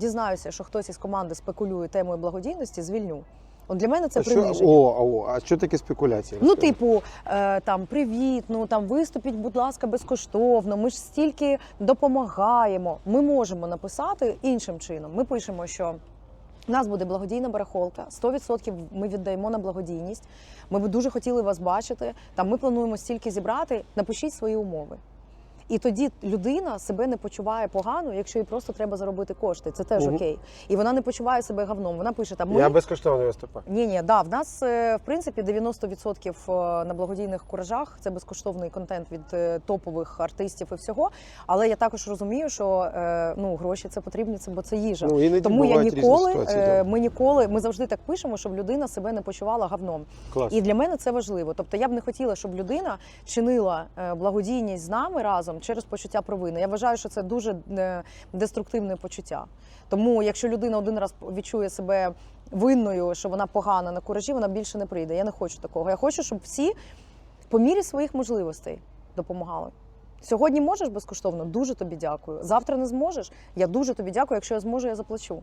дізнаюся, що хтось із команди спекулює темою благодійності, звільню. От для мене це А що, о, а, о, а що таке спекуляції? Ну, типу, е, там привіт, ну там виступіть, будь ласка, безкоштовно. Ми ж стільки допомагаємо. Ми можемо написати іншим чином. Ми пишемо, що. У нас буде благодійна барахолка. 100% ми віддаємо на благодійність. Ми б дуже хотіли вас бачити. Там ми плануємо стільки зібрати. Напишіть свої умови. І тоді людина себе не почуває погано, якщо їй просто треба заробити кошти. Це теж Мгм. окей. І вона не почуває себе говном. Вона пише там: ми Я безкоштовно виступаю. ні, ні, да, в нас е, в принципі 90% е, на благодійних куражах це безкоштовний контент від е, топових артистів і всього. Але я також розумію, що ну гроші це потрібні, це бо це їжа. Ну, іноді Тому я ніколи, ситуації, да. ми ніколи, ми завжди так пишемо, щоб людина себе не почувала говном. Клас. І для мене це важливо. Тобто я б не хотіла, щоб людина чинила благодійність з нами разом через почуття провини. Я вважаю, що це дуже е, деструктивне почуття. Тому, якщо людина один раз відчує себе винною, що вона погана на куражі, вона більше не прийде. Я не хочу такого. Я хочу, щоб всі по мірі своїх можливостей допомагали. Сьогодні можеш безкоштовно, дуже тобі дякую. Завтра не зможеш. Я дуже тобі дякую. Якщо я зможу, я заплачу.